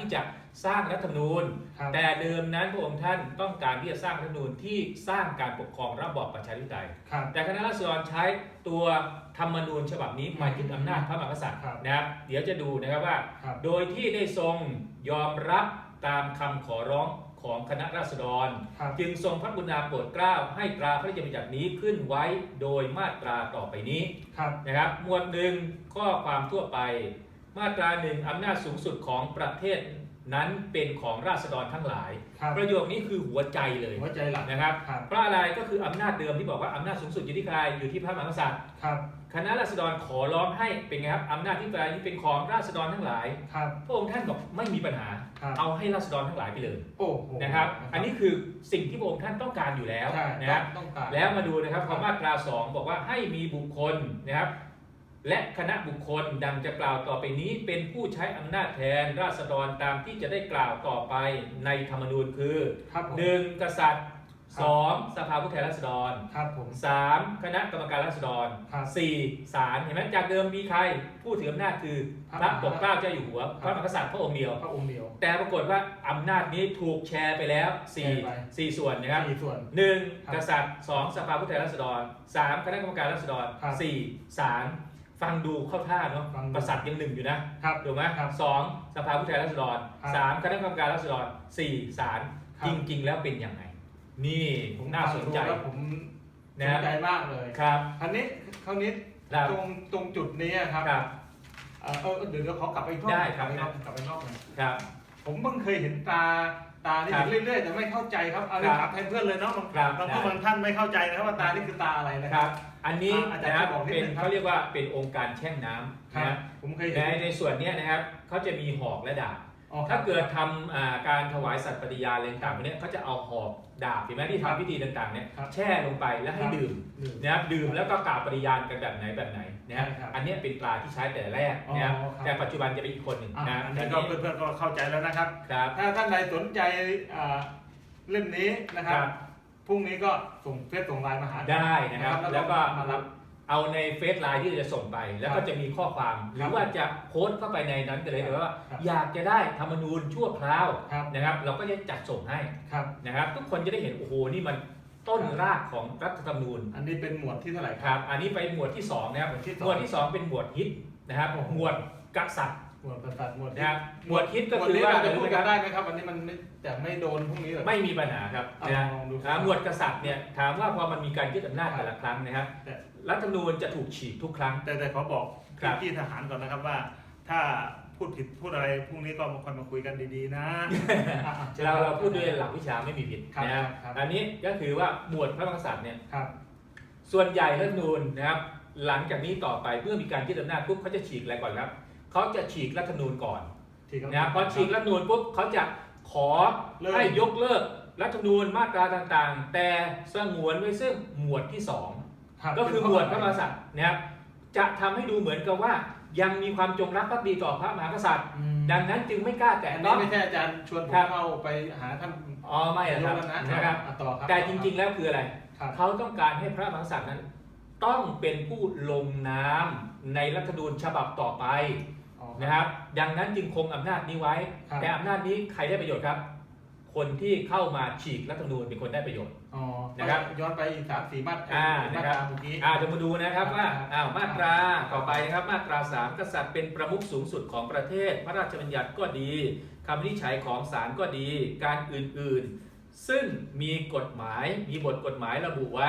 ที่จะสร้างรัฐธรรมนูญ ครับแต่เดิมนั้นพระองค์ท่านต้องการที่จะสร้างรัฐธรรมนูญที่สร้างการปกครองระบอบประชาธิปไตย ครับ แต่คณะรัษฎรใช้ตัวธรรมนูญฉบับนี้มายึดอำนาจพระมหากษัตริย์ครับนะครับ เดี๋ยวจะดูนะครับว่า ครับ โดยที่ได้ทรงยอมรับตามคำขอร้องของคณะราษฎร ครับ จึงทรงพระกรุณาโปรดเกล้าให้ตราพระราชบัญญัตินี้ขึ้นไว้โดยมาตราต่อไปนี้ ครับ นะครับ หมวดหนึ่งข้อความทั่วไป มาตราหนึ่งอำนาจสูงสุดของประเทศนั้นเป็นของราษฎรทั้งหลาย ครับประโยคนี้คือหัวใจเลยหัวใจหลักนะครับ ครับเพราะอะไรก็คืออำนาจเดิมที่บอกว่าอำนาจสูงสุดอยู่ที่ใครอยู่ที่พระมหากษัตริย์ครับคณะราษฎรขอร้องให้เป็นไงครับอำนาจที่แปลนี้เป็นของราษฎรทั้งหลายครับพระองค์ท่านบอกไม่มีปัญหา ครับเอาให้ราษฎรทั้งหลายไปเลยโอ้โหนะครับ อันนี้คือสิ่งที่พระองค์ท่านต้องการอยู่แล้วใช่นะครับต้องการ แล้วมาดูนะครับพอมาตราสองบอกว่าให้มีบุคคลนะครับ และคณะบุคคลดังจะกล่าวต่อไปนี้เป็นผู้ใช้อำนาจแทนราษฎรตามที่จะได้กล่าวต่อไปในธรรมนูญคือครับผม หนึ่งกษัตริย์ครับสองสภาผู้แทนราษฎรครับผม สามคณะกรรมการราษฎรครับ สี่ศาลเห็นไหมจากเดิมมีใครผู้ถืออำนาจคือพพระระปกเกล้าเจ้าอยู่หัวพระมหากษัตริย์พระองค์เดียว พระองค์เดียว แต่ปรากฏว่าอำนาจนี้ถูกแชร์ไปแล้วแชร์ไป4 4ส่วนนะครับ สี่ส่วน หนึ่งครับกษัตริย์สองสภาผู้แทนราษฎรสามคณะกรรมการราษฎรครับ สี่ศาล ฟังดูเข้าท่าเนาะฟังดูกษัตริย์ยังหนึ่งอยู่นะครับ ถูกไหมครับสองสภาผู้แทนราษฎรครับสามคณะกรรมการราษฎรสี่ศาลครับ จริง ๆ แล้วเป็นยังไง นี่ผมน่าสนใจฟังดูแล้วผมสนะนใจมากเลยครับอันนี้คราวนี้ครับตรงตรงจุดนี้ครับครับ เอ่อเออเดี๋ยวเดี๋ยวขอกลับไปอีกรอบได้ครับ กลับไปอีกรอบกลับไปอีกรอบหนึงครับ ผมเพิ่งเคยเห็นตา ตานี่ครับเห็นเรื่อยๆ แต่ไม่เข้าใจครับเอาเลยครับถามแทนเพื่อนเลยเนาะบางครับบางได้บางท่านไม่เข้าใจนะครับว่าตานี่คือตาอะไรนะคครัรับ บ อันนี้อ่าอาจารย์นะครับบอกนิดเป็นนึงครับเขาเรียกว่าเป็นองค์การแช่งน้ำครับนะผมเคยในเห็นในส่วนเนี้ยนะครับเขาจะมีหอกและดาบ อ๋อครัถ้าบ เกิดทำอ่าการถวายสัตย์ปฏิญาณอะไรต่างๆพวกเนี้ยเขาจะเอาหอกดาบเห็นไหมที่ครับทำพิธีต่างๆเนี่ยครับแช่ลงไปแล้วให้ครับ ดื่มหนึ่งนะครับดื่มแล้วก็กล่าวปฏิญาณกันแบบไหนแบบไหน นะครับใช่ครับอันเนี้ยเป็นตราที่ใช้แต่แรกนะครับอ๋อครับแต่ปัจจุบันจะเป็นอีกคนหนึ่งอะนะอันนี้ก็เพื่อนๆก็เข้าใจแล้วนะครับครับถ้าท่านใดสนใจอ่าเล่มนี้นะครัครับบพรุ่งนี้ก็ส่งเฟซส่งไลน์มาหาได้นะครับนะแล้วก็มารับเอาในเฟซไลน์ที่จะส่งไป แล้วก็จะมีข้อความ หรือว่าจะโค้ดเข้าไปในนั้นกันเลยว่าครับอยากจะได้ธรรมนูญชั่วคราวครับนะครับ เราก็จะจัดส่งให้ครับนะครับ ทุกคนจะได้เห็นโอ้โหนี่มัน ต้นรากของรัฐธรรมนูญอันนี้เป็นหมวดที่เท่าไหร่ครับ อันนี้ไปหมวดที่สองนะครับหมวดที่สอง หมวดที่สองเป็นหมวดฮิตนะครับโอ้โหหมวดกษัตริย์หมวดประสาทหมวดนะครับ หมวดฮิตก็หมวดคือนี้ว่าเราจะอะไรพูรู้ดไหมกัคนรับได้ไหมครับวันนี้มันไม่แต่ไม่โดนพรุ่งนี้หรอก ไม่มีปัญหาครับเอานะลองดูอ่าหมวดกษัตริย์เนี่ยถามว่าพอมันมีการยึดอำนาจแต่ละครั้งนะครับ แต่รัฐธรรมนูญจะถูกฉีกทุกครั้ง แต่แต่ขอบอกครับ พี่ทหารก่อนนะครับว่า ถ้า พูดผิดพูดอะไรพรุ่งนี้ก็มาคอยมาคุยกันดีๆนะอะอะเราเราพูดด้วยหลักวิชาไม่มีผิดครับนะครับครับ อันนี้ก็คือว่าหมวดพระมหากษัตริย์เนี่ยครับ ส่วนใหญ่รัฐธรรมนูญนะครับ หลังจากนี้ต่อไปเมื่อมีการยึดอำนาจปุ๊บเขาจะฉีกอะไรก่อนครับเขาจะฉีกรัฐธรรมนูญก่อนที่เขา นะครับพอฉีกรัฐธรรมนูญปุ๊บเขาจะขอเลิก ให้ยกเลิกรัฐธรรมนูญมาตราต่างๆ แต่สงวนไว้ซึ่งหมวดที่สอง รับก็คือหมวดพระมหากษัตริย์นะครับจะทำให้ดูเหมือนกับว่า ยังมีความจงรักภักดีต่อพระมหากษัตริย์ อืมดังนั้นจึงไม่กล้าแตะอันนี้ต้อง ไม่ใช่อาจารย์ชวนผมครับเข้าไปหาท่านอ๋อไม่หรอกครับนายกแล้วนะครับ อะต่อครับแต่จริงๆแล้วคืออะไร ครับ เขาต้องการให้พระมหากษัตริย์นั้น ต้องเป็นผู้ลงนามในรัฐธรรมนูญฉบับต่อไปอ๋อนะครับ ดังนั้นจึงคงอำนาจนี้ไว้ ครับ แต่อำนาจนี้ใครได้ประโยชน์ครับ คนที่เข้ามาฉีกรัฐธรรมนูญเป็นคนได้ประโยชน์ อ๋อนะครับ ย้อนไปอีกสามสี่มาตราอ่ามานะตครับราเมื่อกี้ อ่าจะมาดูนะครับว่าครับอ้าวมาตราต่อไปนะครับมาตราสามกษัตริย์เป็นประมุขสูงสุดของประเทศ พระราชบัญญัติก็ดีคำวินิจฉัยของศาลก็ดี การอื่นๆ ซึ่งมีกฎหมายมีบทกฎหมายระบุไว้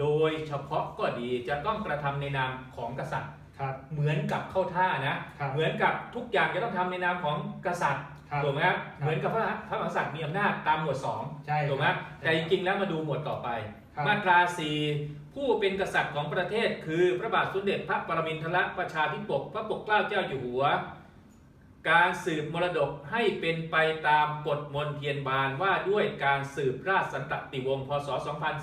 โดยเฉพาะก็ดีจะต้องกระทำในนามของกษัตริย์ ครับ เหมือนกับเข้าท่านะ ครับ เหมือนกับทุกอย่างจะต้องทำในนามของกษัตริย์ครับ ถูกไหมครับครับเหมือนกับพระพระมหากษัตริย์มีอำนาจตามหมวดสองใช่ถูกไหมครับแต่จริงๆแล้วมาดูหมวดต่อไป ครับ มาตรา 4 ผู้เป็นกษัตริย์ของประเทศ คือพระบาทสมเด็จพระปรมินทรประชาธิปกพระปกเกล้าเจ้าอยู่หัว การสืบมรดกให้เป็นไปตามกฎมนเทียนบานว่าด้วยการสืบราชสันตติวงศ์พศ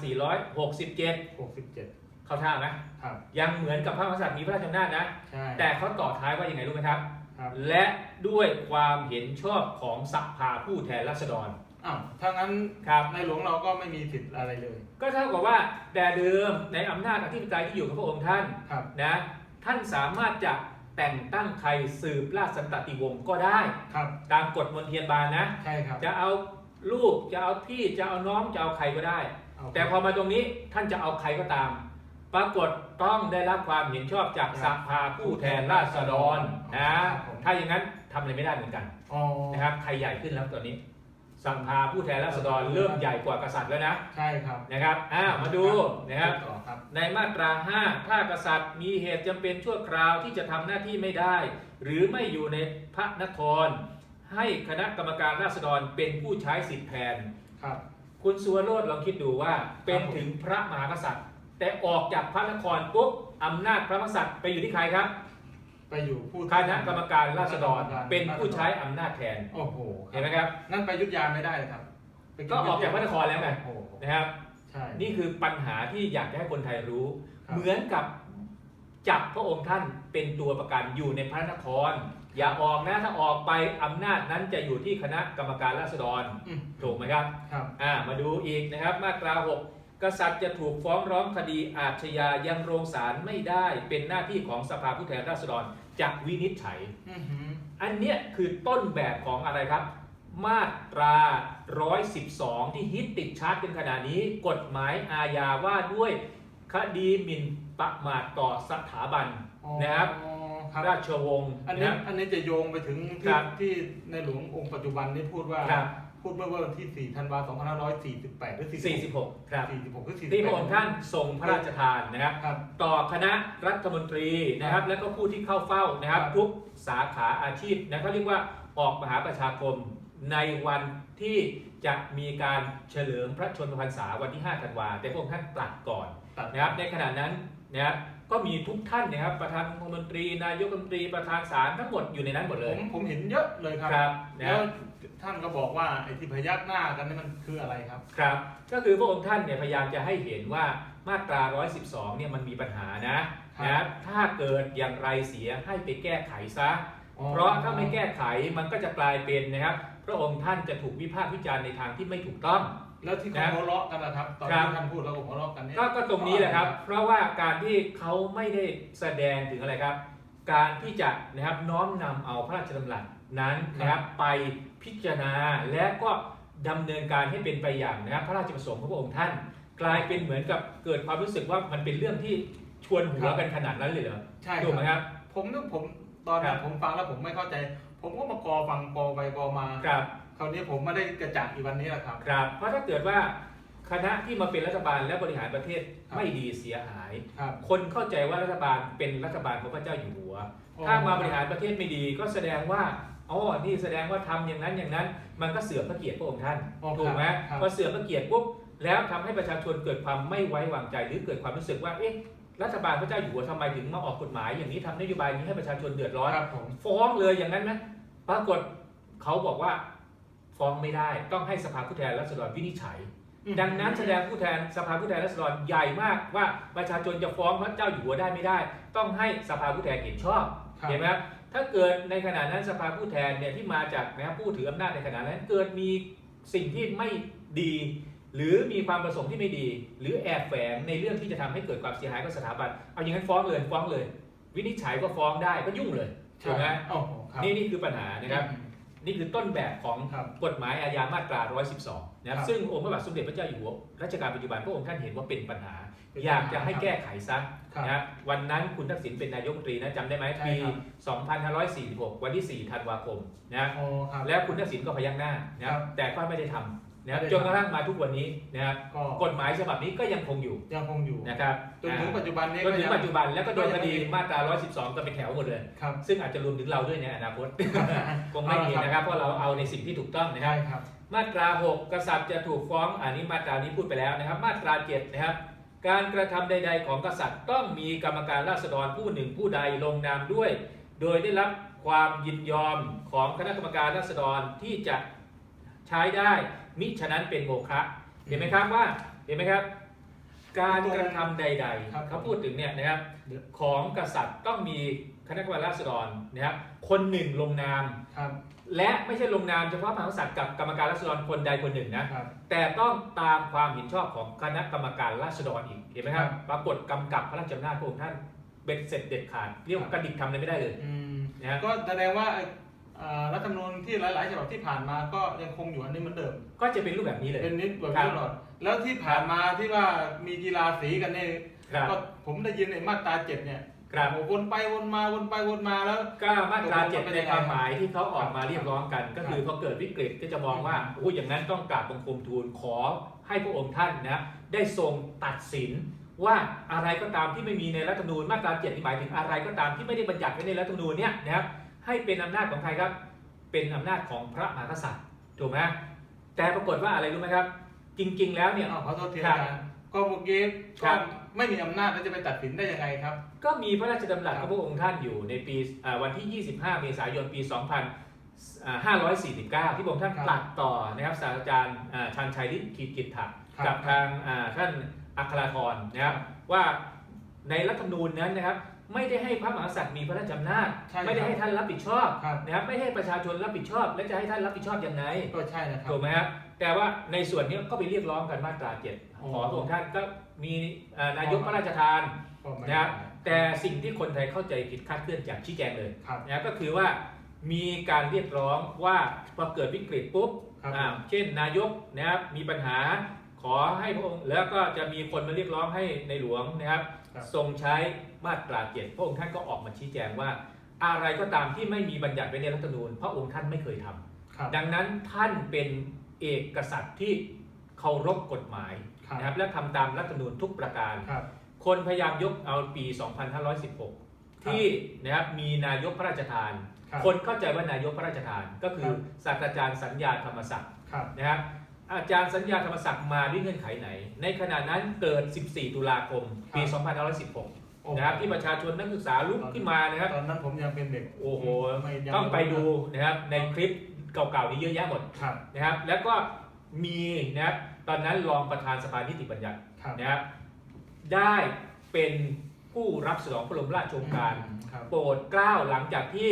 2467 หกสิบเจ็ดเข้าท่าไหมครับยังเหมือนกับพระมหากษัตริย์มีพระราชอำนาจนะ ใช่แต่เขาต่อท้ายว่ายังไงรู้ไหมครับ ครับและด้วยความเห็นชอบของสภาผู้แทนราษฎร อ้าวถ้างั้นครับ ในหลวงเราก็ไม่มีสิทธิ์อะไรเลยก็เท่ากับว่าแต่เดิมในอำนาจอธิปไตยที่อยู่กับพระองค์ท่านครับ นะท่านสามารถจะแต่งตั้งใครสืบราชสันตติวงศ์ก็ได้ ครับ ตามกฎมนเทียนบานนะ ใช่ครับจะเอาลูกจะเอาพี่จะเอาน้องจะเอาใครก็ได้ เอาแต่พอมาตรงนี้ท่านจะเอาใครก็ตาม ปรากฏต้องได้รับความเห็นชอบจากสภาผู้แทนราษฎรนะถ้าอย่างนั้นทำอะไรไม่ได้เหมือนกันอ๋อนะครับใครใหญ่ขึ้นแล้วตอนนี้สภาผู้แทนราษฎรเริ่มใหญ่กว่ากษัตริย์แล้วนะใช่ครับนะครับอ้าวมาดูนะครับต่อครับในมาตรา 5 ถ้ากษัตริย์มีเหตุจำเป็นชั่วคราวที่จะทำหน้าที่ไม่ได้ หรือไม่อยู่ในพระนคร ให้คณะกรรมการราษฎรเป็นผู้ใช้สิทธิแทนครับ คุณสุวรสลองคิดดูว่าเป็นครับผมถึงพระมหากษัตริย์ แต่ออกจากพระนครปุ๊บอำนาจพระมหากษัตริย์ไปอยู่ที่ใครครับไปอยู่ผู้คณะกรรมการราษฎรเป็นผู้ใช้อำนาจแทนโอ้โหเห็นไหมครับ นั่นไปอยุทธยาไม่ได้ครับไปก็ออกจากพระนครแล้วไงโอ้โหนะครับใช่นี่คือปัญหาที่อยากจะให้คนไทยรู้ครับเหมือนกับจับพระองค์ท่านเป็นตัวประกันอยู่ในพระนคร อย่าออกนะถ้าออกไปอำนาจนั้นจะอยู่ที่คณะกรรมการราษฎรอืมถูกไหมครับครับอ่ามาดูอีกนะครับมาตรา6 กษัตริย์จะถูกฟ้องร้องคดีอาชญายังโรงศาลไม่ได้ เป็นหน้าที่ของสภาผู้แทนราษฎรจะวินิจฉัยอือหืออันเนี้ยคือต้นแบบของอะไรครับ มาตรา 112 ที่ฮิตติดชาร์ตกันขณะนี้ กฎหมายอาญาว่าด้วยคดีหมิ่นประมาทต่อสถาบันอ๋อนะครับครับราชวงศ์อันนะนี้ครับอันนี้จะโยงไปถึงคที่รับที่ในหลวงองค์ปัจจุบันนี่พูดว่าครับ พูดเมื่อวันที่ 4 ธันวาคม 2548 หรือ 46 46 ครับ46หรือ48ที่พระองค์ท่านทรงพระราชทานนะครับ ครับ ต่อคณะรัฐมนตรีนะครับ แล้วก็ผู้ที่เข้าเฝ้านะครับครับ ทุกสาขาอาชีพนะเขาเรียกว่าออกมหาประชาคมในวันที่จะมีการเฉลิมพระชนมพรรษาวันที่ 5 ธันวาแต่พระองค์ท่านตรัสก่อนตัดนะครับ ในขณะนั้นนะครับก็มีทุกท่านนะครับ ประธานมนตรี นายกรัฐมนตรีประธานศาลทั้งหมดอยู่ในนั้นหมดเลผยมผมเห็นเยอะเลยครับ ครับนะแล้ว ท่านก็บอกว่าไอ้ที่พยักหน้ากันนี่มันคืออะไรครับ ครับ ก็คือพระองค์ท่านเนี่ยพยายามจะให้เห็นว่ามาตรา 112 เนี่ยมันมีปัญหานะครับ นะถ้าเกิดอย่างไรเสียให้ไปแก้ไขซะ อ๋อเพราะถ้าไม่แก้ไขมันก็จะกลายเป็นนะครับ พระองค์ท่านจะถูกวิพากษ์วิจารณ์ในทางที่ไม่ถูกต้อง แล้วที่เขานะหัวเราะกันนะครับ ตอนครัที่บ ท่านพูดแล้วก็หัวเราะกันเนี่ยก็ก็ตรงนี้แหละครับ เพราะว่าการที่เขาไม่ได้แสดงถึงอะไรครับ การที่จะนะครับน้อมนำเอาพระราชดำรัสนั้นนะครับไป พิจารณาและก็ดำเนินการให้เป็นไปอย่างนะครับพระราชประสงค์ของพระองค์ท่าน กลายเป็นเหมือนกับเกิดความรู้สึกว่ามันเป็นเรื่องที่ชวนหัวกันขนาดนั้นเลยเหรอใช่ถูกไหมคครับรับ ผมนึกผมตอนครันั้นบผมฟังแล้วผมไม่เข้าใจ ผมก็มากอฟังกอไปกอมาครับคราวนี้ผมไม่ได้กระจ่างอีกวันนี้แหละครับครับ เพราะถ้าเกิดว่าคณะที่มาเป็นรัฐบาลและบริหารประเทศครับไม่ดีเสียหายครับคนเข้าใจว่ารัฐบาลเป็นรัฐบาลของพระเจ้าอยู่หัว ถ้ามาบริหารประเทศไม่ดีก็แสดงว่าอ๋อนี่แสดงว่าทำอย่างนั้นอย่างนั้น มันก็เสื่อมพระเกียรติพระองค์ท่านอ๋อถูกไหมครับพอเสื่อมพระเกียรติปุ๊บแล้วทำให้ประชาชนเกิดความไม่ไว้วางใจหรือเกิดความรู้สึกว่าเอ๊ะรัฐบาลพระเจ้าอยู่หัวทำไมถึงมาออกกฎหมายอย่างนี้ทำนโยบายนี้ให้ประชาชนเดือดร้อนครับผมฟ้องเลยอย่างนั้นไหมปรากฏเขาบอกว่าฟ้องไม่ได้ต้องให้สภาผู้แทนราษฎรวินิจฉัย ดังนั้นแสดงผู้แทนสภาผู้แทนราษฎรใหญ่มากว่าประชาชนจะฟ้องพระเจ้าอยู่หัวได้ไม่ได้ ต้องให้สภาผู้แทนเห็นชอบครับ เห็นไหมครับถ้าเกิดในขณะนั้นสภาผู้แทนเนี่ยที่มาจากนะครับผู้ถืออำนาจในขณะนั้นเกิดมีสิ่งที่ไม่ดี หรือมีความประสงค์ที่ไม่ดี หรือแอบแฝงในเรื่องที่จะทำให้เกิดความเสียหายกับสถาบันเอาอย่างนั้นฟ้องเลยฟ้องเลย วินิจฉัยก็ฟ้องได้ก็ยุ่งเลยถูกไหมโอ้โหครับนี่นี่คือปัญหานะครับนี่คือต้นแบบของครับกฎหมายอาญามาตรา 112 นะครับครับ ซึ่งองค์พระบาทสมเด็จพระเจ้าอยู่หัวรัชกาลปัจจุบันพระองค์ท่านเห็นว่าเป็นปัญหาเป็นปัญหา อยากจะให้แก้ไขซะครับนะครับวันนั้นคุณทักษิณเป็นนายกรัฐมนตรีนะจำได้ไหมใช่ปีครับ2546 วันที่ 4 ธันวาคมนะโอ้ครับแล้วคุณทักษิณก็พยักหน้านะคครัรับบแต่ก็ไม่ได้ทำนะครับไม่ได้จนกระทั่งมาทุกวันนี้นะครับก็กฎหมายฉบับนี้ก็ยังคงอยู่ยังคงอยู่นะครับจนถึงปัจจุบันนี้จนถึงยังปัจจุบันแล้วก็โดนก็คยังดีมาตรา 112 ก็เป็นแถวหมดเลยครับซึ่งอาจจะรวมถึงเราด้วยในอนาคตคงไม่มีนะครับเพราะเราเอาในสิ่งที่ถูกต้องนะคใช่รับครับ มาตรา 6 กษัตริย์จะถูกฟ้องอันนี้มาตรานี้พูดไปแล้วนะครับ มาตรา 7 นะครับ การกระทำใด ๆ ของกษัตริย์ต้องมีกรรมการราษฎรผู้หนึ่งผู้ใดลงนามด้วย โดยได้รับความยินยอมของคณะกรรมการราษฎรที่จะใช้ได้ มิฉะนั้นเป็นโมฆะเห็นไหมครับว่าเห็นไหมครับ การกระทำใดครับๆเขาพูดถึงเนี่ยนะครับเดี๋ยวของกษัตริย์ต้องมีคณะกรรมการราษฎรนะครับคนหนึ่งลงนาม ครับและไม่ใช่ลงนามเฉพาะมหากษัตริย์กับกรรมการราษฎรคนใดคนหนึ่งนะ ครับ แต่ต้องตามความเห็นชอบของคณะกรรมการราษฎรอีกเห็นไหมครับครับปรากฏกำกับพระราชอำนาจพระองค์ท่านเป็นเสร็จเด็ดขาดเรียกว่ากระดิกทำอะไรไม่ได้เลยอืมนะฮะก็แสดงว่าไอ้อ่ารัฐธรรมนูญที่หลายๆฉบับที่ผ่านมาก็ยังคงอยู่อันนี้เหมือนเดิม ก็จะเป็นรูปแบบนี้เลย เป็นนิดแบบครับนี้ตลอด แล้วที่ผ่านมาที่ว่ามีกีฬาสีกันเนี่ยครับ ก็ผมได้ยินไอ้มาตราเจ็ดเนี่ย ครับโอ้วนไปวนมาวนไปวนมาแล้ว ก็มาตราเจ็ดเป็นในยังไงความหมายที่เขาออกมาเรียกร้องกัน ก็คือครับพอเกิดวิกฤตก็จะมองว่าโอ้ยอย่างนั้นต้องกราบบังคมทูลขอให้พระองค์ท่านนะได้ทรงตัดสินว่าอะไรก็ตามที่ไม่มีในรัฐธรรมนูญมาตราเจ็ดหมายถึงอะไรก็ตามที่ไม่ได้บัญญัติไว้ในรัฐธรรมนูญเนี่ยนะครับให้เป็นอำนาจของใครครับ เป็นอำนาจของพระมหากษัตริย์ถูกไหมแต่ปรากฏว่าอะไรรู้ไหมครับ จริง ๆ แล้วเนี่ยอ้าวขอโทษทีครัอาบจารย์ก็เมื่อกี้ครัก็บ ไม่มีอำนาจแล้วจะไปตัดสินได้ยังไงครับ ก็มีพระราชดำรัสคขรัอบงพระองค์ท่านอยู่ในปีอ่าวันที่ 25 เมษายนปี 2549 ที่พระองค์ท่านครับตรัสต่อนะครับศาสตราจารย์อ่าชันชัยฤทธิ์ขีดกิจถะครับ กับทางอ่าท่านอัคราธรนะครับว่าในรัฐธรรมนูญนั้นนะครับ ไม่ได้ให้พระมหากษัตริย์มีพระราชอำนาจ ใช่ไม่ได้ครับให้ท่านรับผิดชอบครับ นะครับไม่ให้ประชาชนรับผิดชอบ และจะให้ท่านรับผิดชอบยังไง ก็ใช่นะครับ ถูกไหมครับแต่ว่าในส่วนนี้ก็ไปเรียกร้องกันมาตราเจ็ดอ๋อขอพระองค์ท่านก็ มีอ่านายกพระราชทาน ก็ไม่นะครับแต่สิ่งที่คนไทยเข้าใจผิดคลาดเคลื่อนจากชี้แจงเลยครับ นะก็คือว่ามีการเรียกร้องว่าพอเกิดวิกฤตปุ๊บครับอ่าเช่นนายกนะครับมีปัญหาขอให้พระองค์แล้วก็จะมีคนมาเรียกร้องให้ในหลวงนะครับครับ ทรงใช้มาตราเจ็ดพระองค์ท่านก็ออกมาชี้แจงว่า อะไรก็ตามที่ไม่มีบัญญัติไว้ในรัฐธรรมนูญพระองค์ท่านไม่เคยทำครับ ดังนั้นท่านเป็นเอกกษัตริย์ที่เคารพกฎหมายครับ นะครับและทำตามรัฐธรรมนูญทุกประการ ครับ คนพยายามยกเอาปี 2516 ที่นะครับมีนายกพระราชทาน ครับคนเข้าใจว่านายกพระราชทานก็คือครับ ศาสตราจารย์สัญญาธรรมศักดิ์ครับ นะครับอาจารย์สัญญาธรรมศักดิ์มาด้วยเงื่อนไขไหน ในขณะนั้นเกิด 14 ตุลาคม ปี 2516 โอ้นะครับที่ประชาชนนักศึกษาลุกขึ้นมานะครับ ตอนนั้นผมยังเป็นเด็กโอ้โห ม่ยังต้องไปดูนะครับในคลิปเก่าๆนี้เยอะแยะหมด ครับ นะครับแล้วก็มีนะครับ ตอนนั้นรองประธานสภานิติบัญญัติครับนะครับได้เป็นผู้รับสนองพระบรมราชโองการ ครับ โปรดเกล้าหลังจากที่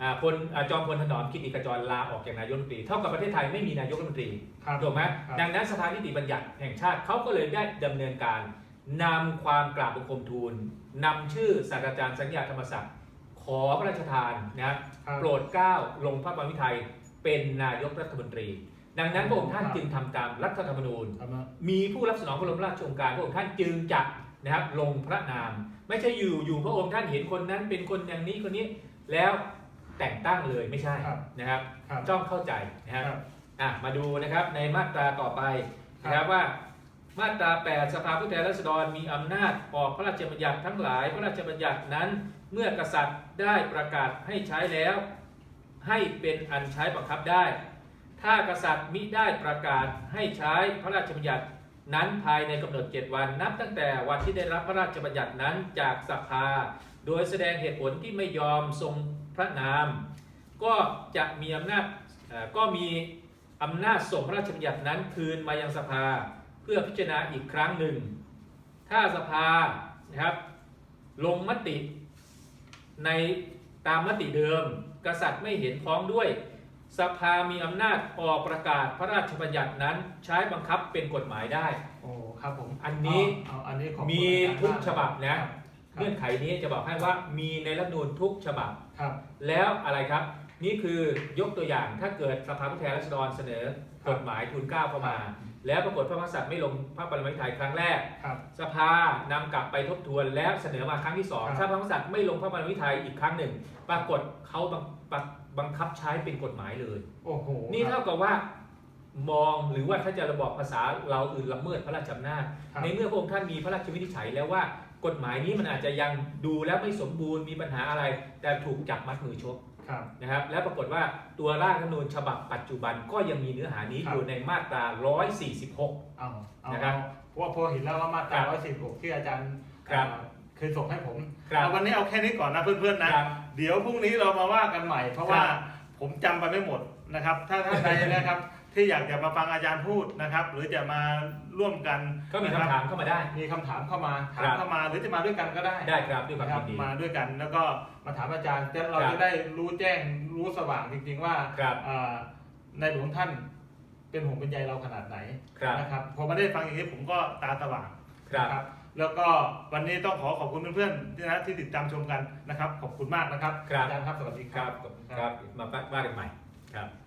อ่าพลอ่าจอมพลถนอมกิติขจรลาออกจากนายกรัฐมนตรี เท่ากับประเทศไทยไม่มีนายกรัฐมนตรีครับ ถูกไหมครับ ดังนั้นสภานิติบัญญัติแห่งชาติเขาก็เลยได้ดำเนินการนำความกราบบังคมทูลนำชื่อศาสตราจารย์สัญญาธรรมศักดิ์ขอพระราชทานนะครับ ครับ โปรดเกล้าลงพระบรมวิทัยเป็นนายกรัฐมนตรี ดังนั้นพระองค์ท่านครับจึงทำตามรัฐธรรมนูญครับนะมีผู้รับสนองพระบรมราชโองการพระองค์ท่านจึงจัดนะครับลงพระนาม ไม่ใช่อยู่อยู่พระองค์ท่านเห็นคนนั้นเป็นคนอย่างนี้คนนี้แล้วแต่งตั้งเลยไม่ใช่ครับนะครับครับต้องเข้าใจนะครับครับอะมาดูนะครับในมาตราต่อไปนะครับว่ามาตรา 8 สภาผู้แทนราษฎรมีอำนาจออกพระราชบัญญัติทั้งหลาย พระราชบัญญัตินั้น เมื่อกษัตริย์ได้ประกาศให้ใช้แล้ว ให้เป็นอันใช้บังคับได้ ถ้ากษัตริย์มิได้ประกาศให้ใช้พระราชบัญญัตินั้นภายในกำหนด 7 วันนับตั้งแต่วันที่ได้รับพระราชบัญญัตินั้นจากสภา โดยแสดงเหตุผลที่ไม่ยอมทรงพระนาม ก็จะมีอำนาจก็มีอำนาจส่งพระราชบัญญัตินั้นคืนมายังสภาเพื่อพิจารณาอีกครั้งหนึ่ง ถ้าสภานะครับลงมติในตามมติเดิม กษัตริย์ไม่เห็นพ้องด้วย สภามีอำนาจออกประกาศพระราชบัญญัตินั้นใช้บังคับเป็นกฎหมายได้ โอ้ครับผมอันนี้เอาเอาอันนี้ขอบคุณมีอาจารย์ทุกมากฉบับนะครับเงื่อนไขนี้จะบอกให้ว่ามีในรัฐธรรมนูญทุกฉบับ ครับ แล้วอะไรครับ นี่คือยกตัวอย่างถ้าเกิดสภาผู้แทนราษฎรเสนอกฎหมายทุนเกล้าเข้ามา แล้วปรากฏพระมหากษัตริย์ไม่ลงพระปรมาภิไธยครั้งแรก ครับ สภานำกลับไปทบทวนแล้วเสนอมาครั้งที่สองครับ ถ้าพระมหากษัตริย์ไม่ลงพระปรมาภิไธยอีกครั้งหนึ่ง ปรากฏเขาบังบัง บังคับใช้เป็นกฎหมายเลย โอ้โหนี่ครัเท่าบกับว่ามองหรือว่าถ้าจะระบอกภาษาเราอื่นละเมิดพระราชอำนาจครับ ในเมื่อพระองค์ท่านมีพระราชวินิจฉัยแล้วว่ากฎหมายนี้มันอาจจะยังดูแล้วไม่สมบูรณ์มีปัญหาอะไร แต่ถูกจับมัดมือชกครับ นะครับ และปรากฏว่าตัวร่างรัฐธรรมนูญฉบับปัจจุบันก็ยังมีเนื้อหานี้ครับ อยู่ในมาตรา 146 เอาเอานะครับเพราะว่าพอเห็นแล้วว่ามาตราครับร้อยสิบหกที่อาจารย์ครับอ่าเคยส่งให้ผมครับ เอาวันนี้เอาแค่นี้ก่อนนะเพื่อนๆนะ ครับ เดี๋ยวพรุ่งนี้เรามาว่ากันใหม่ เพราะครับว่าผมจำไปไม่หมดนะครับ ถ้าท่านใดนะครับ ที่อยากจะมาฟังอาจารย์พูดนะครับ หรือจะมาร่วมกันก็มีนะคำรับถามเข้ามาได้ มีคำถามเข้ามาถาครัมบเข้ามา หรือจะมาด้วยกันก็ได้ได้ครับด้วยความนะครัยินดี มาด้วยกันแล้วก็มาถามอาจารย์แต่เราครับจะได้รู้แจ้งรู้สว่างจริง ๆ ว่าครับอ่าในหลวงท่านเป็นห่วงเป็นใยเราขนาดไหนครับ นะครับพอมาได้ฟังอย่างนี้ผมก็ตาสว่าง ครับ นะครับ แล้วก็วันนี้ต้องขอขอบคุณเพื่อนๆที่นะที่ติดตามชมกันนะครับ ขอบคุณมากนะครับครับ อาจารย์ครับ สวัสดีคครัรับบครับมาบ้านกันใหม่ครับ